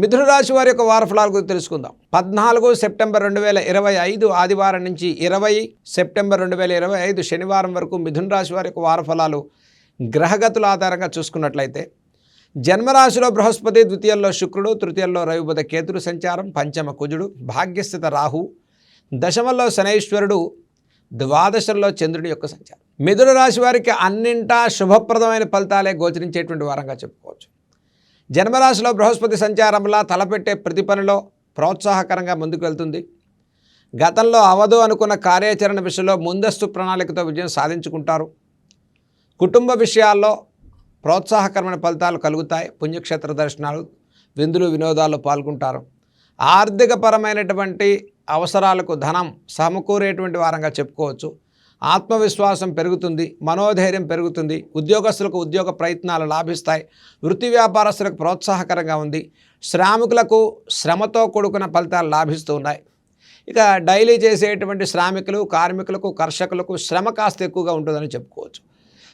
మిథునరాశి వారి యొక్క వారఫలాల గురించి తెలుసుకుందాం. పద్నాలుగు సెప్టెంబర్ రెండు వేల ఇరవై ఐదు ఆదివారం నుంచి ఇరవై సెప్టెంబర్ రెండు వేల ఇరవై ఐదు శనివారం వరకు మిథున రాశి వారి యొక్క వారఫలాలు గ్రహగతుల ఆధారంగా చూసుకున్నట్లయితే జన్మరాశిలో బృహస్పతి ద్వితీయంలో శుక్రుడు తృతీయంలో రవిబుధ కేతుడు సంచారం పంచమ కుజుడు భాగ్యస్థిత రాహు దశమంలో శనైశ్వరుడు ద్వాదశంలో చంద్రుడి యొక్క సంచారం. మిథున రాశి వారికి అన్నింటా శుభప్రదమైన ఫలితాలే గోచరించేటువంటి వారంగా చెప్పుకోవచ్చు. జన్మరాశిలో బృహస్పతి సంచారంలా తలపెట్టే ప్రతి పనిలో ప్రోత్సాహకరంగా ముందుకు వెళ్తుంది. గతంలో అవదు అనుకున్న కార్యాచరణ విషయంలో ముందస్తు ప్రణాళికతో విజయం సాధించుకుంటారు. కుటుంబ విషయాల్లో ప్రోత్సాహకరమైన ఫలితాలు కలుగుతాయి. పుణ్యక్షేత్ర దర్శనాలు విందులు వినోదాల్లో పాల్గొంటారు. ఆర్థికపరమైనటువంటి అవసరాలకు ధనం సమకూరేటువంటి వారంగా చెప్పుకోవచ్చు. ఆత్మవిశ్వాసం పెరుగుతుంది మనోధైర్యం పెరుగుతుంది ఉద్యోగస్తులకు ఉద్యోగ ప్రయత్నాలు లాభిస్తాయి వృత్తి వ్యాపారస్తులకు ప్రోత్సాహకరంగా ఉంది శ్రామికులకు శ్రమతో కూడుకున్న ఫలితాలు లాభిస్తూ ఉన్నాయి. ఇక డైలీ చేసేటువంటి శ్రామికులు కార్మికులకు కర్షకులకు శ్రమ కాస్త ఎక్కువగా ఉంటుందని చెప్పుకోవచ్చు.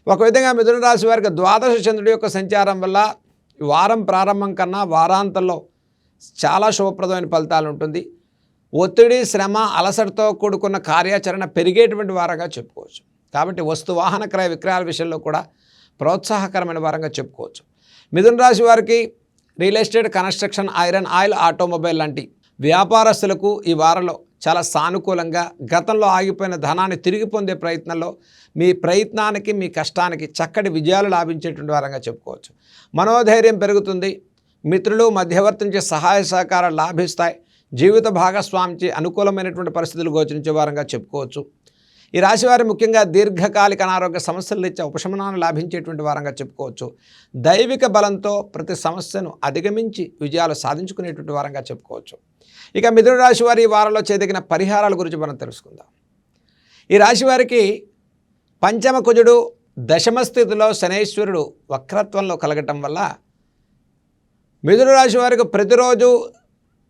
ఒక విధంగా మిథున రాశి వారికి ద్వాదశ చంద్రుడి యొక్క సంచారం వల్ల వారం ప్రారంభం కన్నా వారాంతంలో చాలా శుభప్రదమైన ఫలితాలు ఉంటుంది. ఒత్తిడి శ్రమ అలసటతో కూడుకున్న కార్యాచరణ పెరిగేటువంటి వారంగా చెప్పుకోవచ్చు. కాబట్టి వస్తు వాహన క్రయ విక్రయాల విషయంలో కూడా ప్రోత్సాహకరమైన వారంగా చెప్పుకోవచ్చు. మిథున రాశి వారికి real estate construction iron oil automobile లాంటి వ్యాపారస్తులకు ఈ వారంలో చాలా సానుకూలంగా గతంలో ఆగిపోయిన ధనాన్ని తిరిగి పొందే ప్రయత్నంలో మీ ప్రయత్నానికి మీ కష్టానికి చక్కటి విజయాలు లాభించేటువంటి వారంగా చెప్పుకోవచ్చు. మనోధైర్యం పెరుగుతుంది. మిత్రులు మధ్యవర్తి నుంచి సహాయ సహకారాలు లాభిస్తాయి. జీవిత భాగస్వామికి అనుకూలమైనటువంటి పరిస్థితులు గోచరించే వారంగా చెప్పుకోవచ్చు. ఈ రాశివారి ముఖ్యంగా దీర్ఘకాలిక అనారోగ్య సమస్యలు ఇచ్చే ఉపశమనాన్ని లాభించేటువంటి వారంగా చెప్పుకోవచ్చు. దైవిక బలంతో ప్రతి సమస్యను అధిగమించి విజయాలు సాధించుకునేటువంటి వారంగా చెప్పుకోవచ్చు. ఇక మిథున రాశి వారి వారంలో చేదగిన పరిహారాల గురించి మనం తెలుసుకుందాం. ఈ రాశి వారికి పంచమ కుజుడు దశమ స్థితిలో శనైశ్వరుడు వక్రత్వంలో కలగటం వల్ల మిథున రాశి వారికి ప్రతిరోజు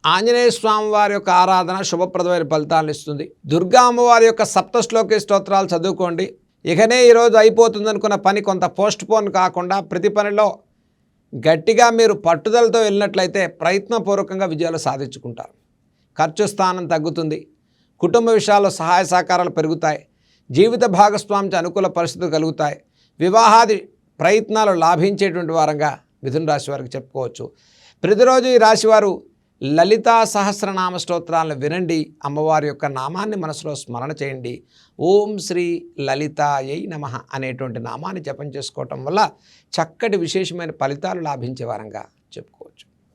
ఆంజనేయ స్వామి వారి యొక్క ఆరాధన శుభప్రదమైన ఫలితాలను ఇస్తుంది. దుర్గా అమ్మవారి యొక్క సప్తశ్లోకి స్తోత్రాలు చదువుకోండి. ఇకనే ఈరోజు అయిపోతుంది అనుకున్న పని కొంత పోస్ట్ పోన్ కాకుండా ప్రతి పనిలో గట్టిగా మీరు పట్టుదలతో వెళ్ళినట్లయితే ప్రయత్నపూర్వకంగా విజయాలు సాధించుకుంటారు. ఖర్చు స్థానం తగ్గుతుంది. కుటుంబ విషయాల్లో సహాయ సహకారాలు పెరుగుతాయి. జీవిత భాగస్వామికి అనుకూల పరిస్థితులు కలుగుతాయి. వివాహాది ప్రయత్నాలు లాభించేటువంటి వారంగా మిథున రాశి వారికి చెప్పుకోవచ్చు. ప్రతిరోజు ఈ రాశివారు లలితా సహస్రనామ స్తోత్రాలను వినండి. అమ్మవారి యొక్క నామాన్ని మనసులో స్మరణ చేయండి. ఓం శ్రీ లలితాయై నమ అనేటువంటి నామాన్ని జపం చేసుకోవటం వల్ల చక్కటి విశేషమైన ఫలితాలు లాభించే వారంగా చెప్పుకోవచ్చు.